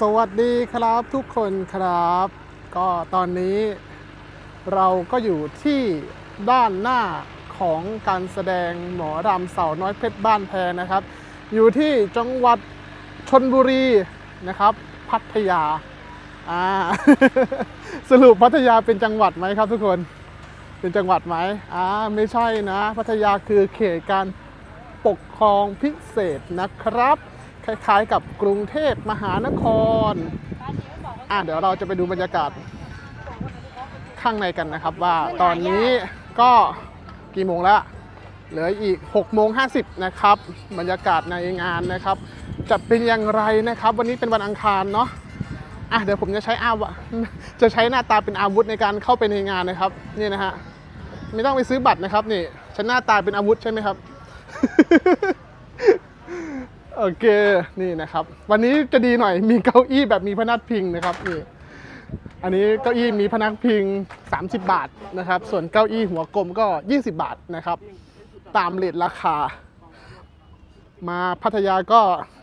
สวัสดีครับทุกคนครับ ก็ตอนนี้เราก็อยู่ที่ด้านหน้าของการแสดงหมอรำเสาน้อยเพชรบ้านแพนะครับ อยู่ที่จังหวัดชนบุรีนะครับ พัทยาอ่าสรุปพัทยาเป็นจังหวัดไหมครับทุกคนเป็นจังหวัดไหมอ่าไม่ใช่นะ พัทยาคือเขตการปกครองพิเศษนะครับ คล้าย ๆ กับกรุงเทพมหานคร อะเดี๋ยวเราจะไปดูบรรยากาศข้างในกันนะครับว่าตอนนี้ก็กี่โมงแล้วเหลืออีก6โมง50นะครับบรรยากาศในงานนะครับ จะเป็นอย่างไรนะครับ วันนี้เป็นวันอังคารเนาะอะเดี๋ยวผมจะใช้อาวะจะใช้หน้าตาเป็นอาวุธในการเข้าไปในงานนะครับนี่นะฮะไม่ต้องไปซื้อบัตรนะครับนี่ใช้หน้าตาเป็นอาวุธใช่ไหมครับ โอเคนี่นะครับ วันนี้จะดีหน่อยมีเก้าอี้แบบมีพนักพิงนะครับนี่อันนี้เก้าอี้มีพนักพิง 30 บาทนะครับ ส่วนเก้าอี้หัวกลมก็ 20 บาทนะครับ ตามเลทราคา มาพัทยาก็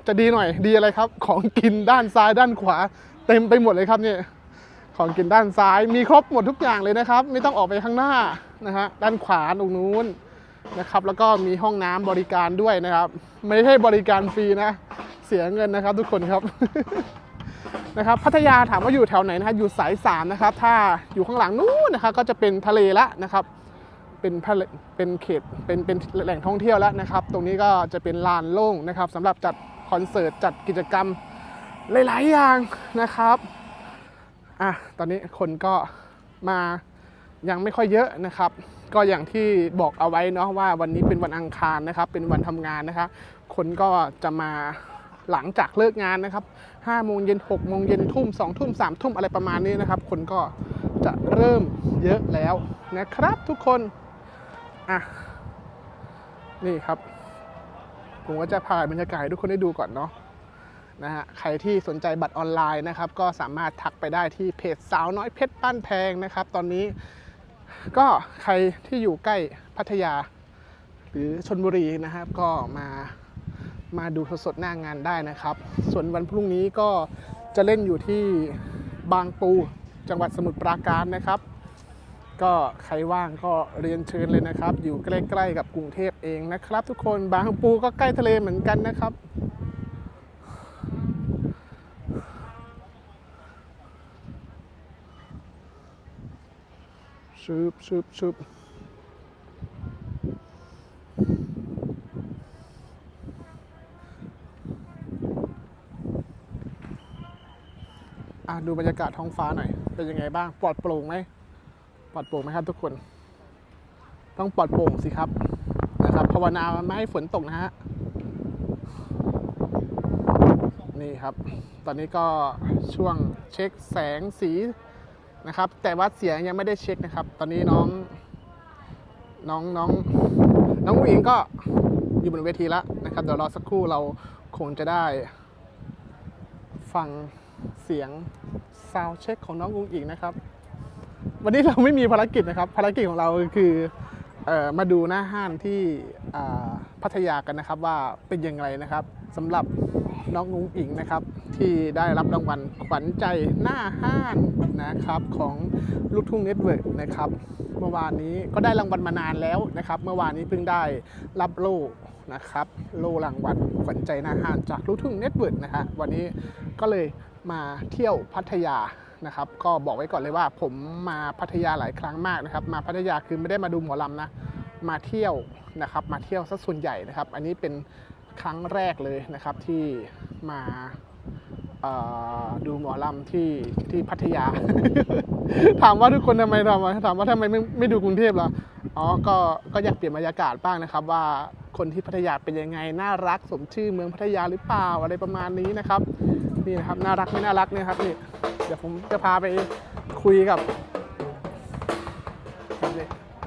จะดีหน่อยดีอะไรครับ ของกินด้านซ้ายด้านขวา เต็มไปหมดเลยครับเนี่ยของกินด้านซ้ายมีครบหมดทุกอย่างเลยนะครับ ไม่ต้องออกไปข้างหน้านะฮะด้านขวาตรงนู้น นะครับ แล้วก็มีห้องน้ำบริการด้วยนะครับ ไม่ใช่บริการฟรีนะ เสียเงินนะครับทุกคนครับนะครับพัทยาถามว่าอยู่แถวไหนนะฮะอยู่สายสามนะครับ ถ้าอยู่ข้างหลังนู้นนะครับก็จะเป็นทะเลละนะครับ เป็นทะเลเป็นเขตเป็นเป็นแหล่งท่องเที่ยวแล้วนะครับ ตรงนี้ก็จะเป็นลานโล่งนะครับสำหรับจัดคอนเสิร์ตจัดกิจกรรมหลาย ๆ อย่างนะครับอะตอนนี้คนก็มา ยังไม่ค่อยเยอะนะครับ ก็อย่างที่บอกเอาไว้เนาะว่าวันนี้เป็นวันอังคารนะครับ เป็นวันทำงานนะครับ คนก็จะมาหลังจากเลิกงานนะครับ5โมงเย็น6โมงเย็นทุ่ม2ทุ่ม3ทุ่มอะไรประมาณนี้นะครับ คนก็จะเริ่มเยอะแล้วนะครับทุกคน อะ นี่ครับ ผมก็จะพาบรรยากาศให้ทุกคนได้ดูก่อนเนาะนะฮะใครที่สนใจบัตรออนไลน์นะครับ ก็สามารถทักไปได้ที่เพจสาวน้อยเพชรบ้านแพงนะครับ ตอนนี้ ก็ใครที่อยู่ใกล้พัทยา หรือชนบุรีนะครับ ก็มามาดูสดๆหน้างานได้นะครับ ส่วนวันพรุ่งนี้ก็จะเล่นอยู่ที่บางปูจังหวัดสมุทรปราการนะครับ ก็ใครว่างก็เรียนเชิญเลยนะครับ อยู่ใกล้ๆกับกรุงเทพเองนะครับ ทุกคนบางปูก็ใกล้ทะเลเหมือนกันนะครับ ชุบชุบชุบอะดูบรรยากาศท้องฟ้าหน่อย เป็นยังไงบ้าง ปลอดโปร่งไหมปลอดโปร่งไหมครับทุกคน ต้องปลอดโปร่งสิครับนะครับภาวนาไม่ให้ฝนตกนะฮะนี่ครับ ตอนนี้ก็ช่วงเช็คแสงสี นะครับ แต่ว่าเสียงยังไม่ได้เช็คนะครับ ตอนนี้น้องน้องน้องน้องอุ๋งอิงก็อยู่บนเวทีแล้วนะครับเดี๋ยวรอสักครู่เราคงจะได้ ฟังเสียงซาวเช็คของน้องอุ๋งอิงนะครับ วันนี้เราไม่มีภารกิจนะครับ ภารกิจของเราคือออมาดูหน้าห้านที่พัทยากันนะครับว่าเป็นยังไงนะครับสำหรับ น้องนุ้งอิงนะครับ ที่ได้รับรางวัลขวัญใจหน้าห้านนะครับของลูกทุ่งเน็ตเวิร์กนะครับเมื่อวานนี้ก็ได้รางวัลมานานแล้วนะครับ เมื่อวานนี้เพิ่งได้รับโล่นะครับ โล่รางวัลขวัญใจหน้าห้านจากลูกทุ่งเน็ตเวิร์กนะฮะวันนี้ก็เลยมาเที่ยวพัทยานะครับ ก็บอกไว้ก่อนเลยว่าผมมาพัทยาหลายครั้งมากนะครับ มาพัทยาคือไม่ได้มาดูหมอลำนะมาเที่ยวนะครับ มาเที่ยวซะส่วนใหญ่นะครับ อันนี้เป็น ครั้งแรกเลยนะครับที่มาดูหมอลำที่ที่พัทยา ถามว่าทุกคนทำไมทำไมถามว่าทำไมไม่ไม่ดูกรุงเทพเหรออ๋อก็ก็อยากเปลี่ยนบรรยากาศบ้างนะครับ ว่าคนที่พัทยาเป็นยังไงน่ารักสมชื่อเมืองพัทยาหรือเปล่าอะไรประมาณนี้นะครับนี่นะครับน่ารักไม่น่ารักเนี่ยครับนี่เดี๋ยวผมจะพาไปคุยกับ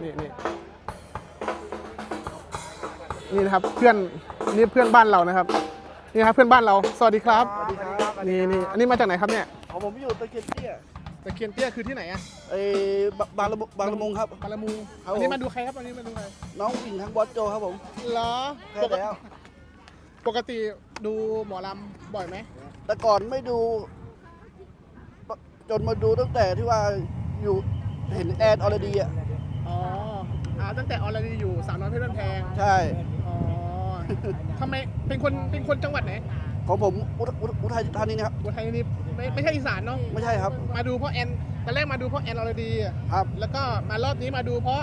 นี่นี่ นี่นี่นะครับเพื่อนนี่เพื่อนบ้านเรานะครับ นี่ครับเพื่อนบ้านเราสวัสดีครับสวัสดีครับนี่นี่อันนี้มาจากไหนครับเนี่ยของผมอยู่ตะเกียบเตี้ยตะเคียนเตี้ยคือที่ไหนอะไอ้บางละมุงบางละมุงครับปาละมูครับอันนี้ผมมาดูใครครับอันนี้มาดูใครน้องวิ่งทั้งบอสโจครับผมเหรอใช่ปกติแล้วปกติดูหมอลำบ่อยไหมแต่ก่อนไม่ดู จนมาดูตั้งแต่ที่ว่าอยู่เห็นแอนออร์ดีอะอ๋ออ่าตั้งแต่ออลรีอยู่สาวน้อยเพชรบ้านแพงใช่อ๋อ ทำไมเป็นคนเป็นคนจังหวัดไหนของผมอุทอุทอุทัยธานีนะครับ อุทัยนี่ไม่ไม่ใช่อีสานเนาะไม่ใช่ครับ มาดูเพราะแอนตอนแรกมาดูเพราะแอนออลรีอะครับแล้วก็มารอบนี้มาดูเพราะ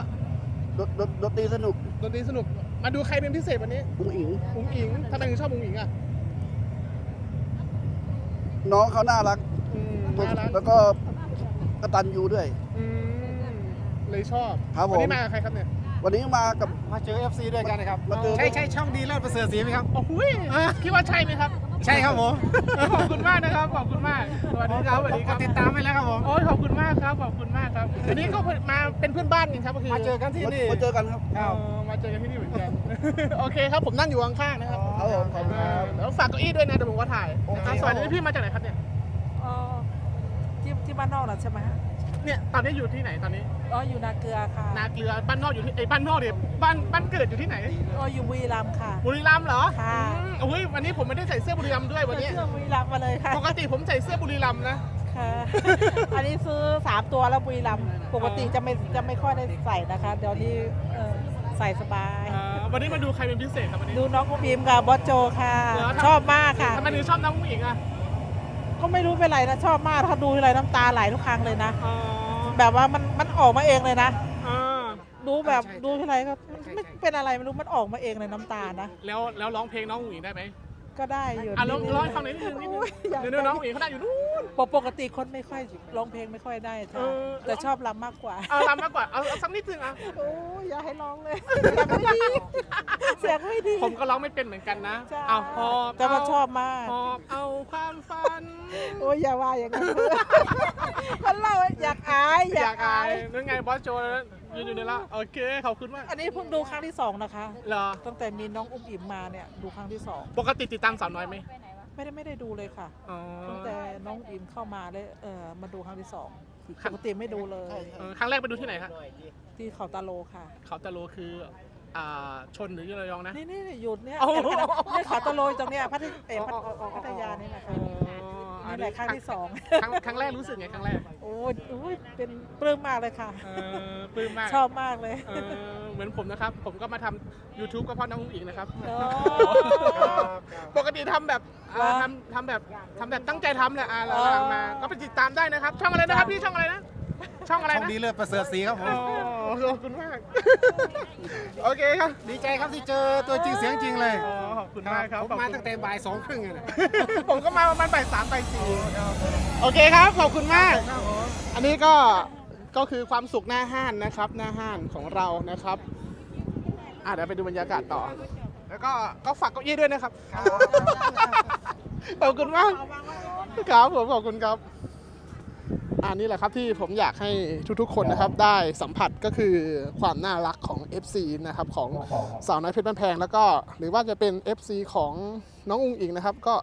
ดดดดนตรีสนุกดนตรีสนุก มาดูใครเป็นพิเศษวันนี้อุ้งอิง อุ๋งอิงทำไมถึงชอบอุ๋งอิงอะน้องเขาน่ารัก อืมน่ารักแล้วก็กตันยูด้วย อืมเลยชอบ ครับผม วันนี้มากับใครครับเนี่ย วันนี้มากับ มาเจอ FC ด้วยกันนะครับมาเจอ ใช่ใช่ช่องดีเลิศประเสริฐศรีไหมครับ โอ้โหยคิดว่าใช่ไหมครับ ใช่ครับผม ขอบคุณมากนะครับ ขอบคุณมากสวัสดีครับสวัสดีครับติดตามไปแล้วครับผมโอ้ยขอบคุณมากครับ ขอบคุณมากครับอันนี้ก็มาเป็นเพื่อนบ้านกันครับก็คือมาเจอกันที่มานี่มาเจอกันครับเออมาเจอกันที่นี่เหมือนกัน โอเคครับผมนั่งอยู่ข้างๆนะครับครับผมขอบคุณครับเดี๋ยวฝากเก้าอี้ด้วยนะเดี๋ยวผมก็ถ่ายโอเคนะครับสวัสดีพี่มาจากไหนครับเนี่ยอ๋อที่ที่บ้านนอกน่ะใช่ไหมฮะ เนี่ยตอนนี้อยู่ที่ไหนตอนนี้อ๋ออยู่นาเกลือค่ะนาเกลือบ้านนอกอยู่ที่ไอ้ยบ้านนอกเนี่ยบ้านบ้านเกิดอยู่ที่ไหน อ๋ออยู่บุรีรัมย์ค่ะ บุรีรัมย์เหรอค่ะ อืมโอ้ยวันนี้ผมไม่ได้ใส่เสื้อบุรีรัมย์ด้วยวันนี้เชื่อบุรีรัมย์มาเลยค่ะปกติผมใส่เสื้อบุรีรัมย์นะ ค่ะ อันนี้ซื้อสามตัวแล้วบุรีรัมย์ปกติจะไม่จะไม่ค่อยได้ใส่นะคะ เดี๋ยวนี้เออใส่สบาย อ่าวันนี้มาดูใครเป็นพิเศษครับวันนี้ ดูน้องกุบีมกับบอสโจค่ะ เหรอครับชอบมากค่ะ ทำไมถึงชอบน้องผู้หญิงอะ ก็ไม่รู้เป็นไรนะชอบมากถ้าดูอะไรน้ำตาไหลทุกครั้งเลยนะ อ๋อแบบว่ามันมันออกมาเองเลยนะ อ่าดูแบบใช่ใช่ดูทีไรก็มันไม่เป็นอะไรไม่รู้มันออกมาเองเลยน้ำตานะ แล้วแล้วร้องเพลงน้องผู้หญิงได้ไหม ก็ได้อยู่อะร้องนิดๆร้องให้ฟังหน่อยนิดนึงนิดนึงโอ้ยอยากเดี๋ยวๆน้องผู้หญิงเขาได้อยู่นู่นปกติคนไม่ค่อยร้องเพลงไม่ค่อยได้เอค่ะอ แต่ชอบรำมากกว่า เอาลำมากกว่าเอาเอาสักนิดนึงอะโอ้ยอย่าให้ร้องเลยเสียงไม่ดีเสียงไม่ดี ผมก็ร้องไม่เป็นเหมือนกันนะใช่เอาหอบแต่ว่าชอบมาก หอบเอาความฝัน โอ้ยอย่าว่าอย่างนั้นเพื่อนคนเราอยากอายอายอยากกอายอายนั่นไงบอสโจ ยืนอยู่นี่ละโอเคขอบคุณมากอันนี้เพิ่งดูครั้งที่สองนะคะ เหรอตั้งแต่มีน้องอุ้มอิ่มมาเนี่ยดูครั้งที่สองปกติติดตามสาวน้อยไหมไม่ได้ไม่ได้ดูเลยค่ะอ๋อ ตั้งแต่น้องอิ่มเข้ามาเลยเออมาดูครั้งที่สองปกติไม่ดูเลย เออครั้งแรกไปดูที่ไหนครับที่เขาตาโลค่ะ เขาตะโลคืออ่าชนหรือระยองนะ นี่นี่หยุดเนี่ยโอ้โหเนี่ยเขาตาโลตรงเนี้ยพัทยเอ่อพัทอ๋ออ๋ออ๋อพัทยานี่นะคะ อ๋อ นี่แหละครั้งที่สองครั้งครั้งแรกรู้สึกไงครั้งแรกโอ้ยโอ้ยเป็นปลื้มมากเลยค่ะ เออปลื้มมากชอบมากเลยเออเหมือนผมนะครับ ผมก็มาทำ YouTube ก็เพราะน้องอุ้งอิงนะครับอ๋อปกติทำแบบอ่าเหรอทำทำแบบทำแบบตั้งใจทำแหละอ่าอ๋อหลังๆมาก็ไปติดตามได้นะครับ ช่องอะไรนะครับ พี่ช่องอะไรนะ ช่องอะไรช่องนะดีเลิศประเสริฐศรีครับผอ๋มอขอบคุณมาก โอเคครับดีใจครับที่เจอตัวจริงเสียงจริงเลยอ๋อขอบคุณมากครับผมขอบมาคุณตั้งแต่บ่ายสองครึ่งอะนะผมก็มาประมาณบ่ายสามบ่ายสี่โอเคครับ ขอบคุณมาก อันนี้ก็ก็คือความสุขหน้าห้านนะครับ หน้าห้านของเรานะครับอะเดี๋ยวไปดูบรรยากาศต่อ แล้วก็ก็ฝากเก้าอี้ด้วยนะครับขอบคุณมากครับผมขอบคุณครับ อันนี้แหละครับที่ผมอยากให้ทุกๆคนนะครับได้สัมผัสก็คือความน่ารักของ FC นะครับของสาวน้อยเพชรบ้านแพงแล้วก็หรือว่าจะเป็น FC ของน้องอุ้งอิงนะครับก็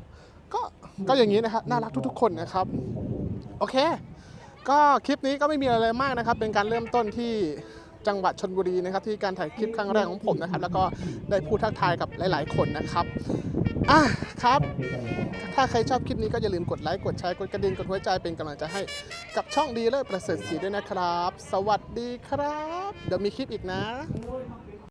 ก็ก็อย่างนี้นะครับน่ารักทุกๆ คนนะครับโอเค ก็คลิปนี้ก็ไม่มีอะไรมากนะครับ เป็นการเริ่มต้นที่จังหวัดชนบุรีนะครับที่การถ่ายคลิปครั้งแรกของผมนะครับ แล้วก็ได้พูดทักทายกับหลาย ๆ คนนะครับ อะครับ ถ้าใครชอบคลิปนี้ก็อย่าลืมกดไลค์ กดแชร์ กดกระดิ่ง กดหัวใจเป็นกำลังใจให้กับช่องดีเลิศประเสริฐศรีด้วยนะครับ สวัสดีครับ เดี๋ยวมีคลิปอีกนะ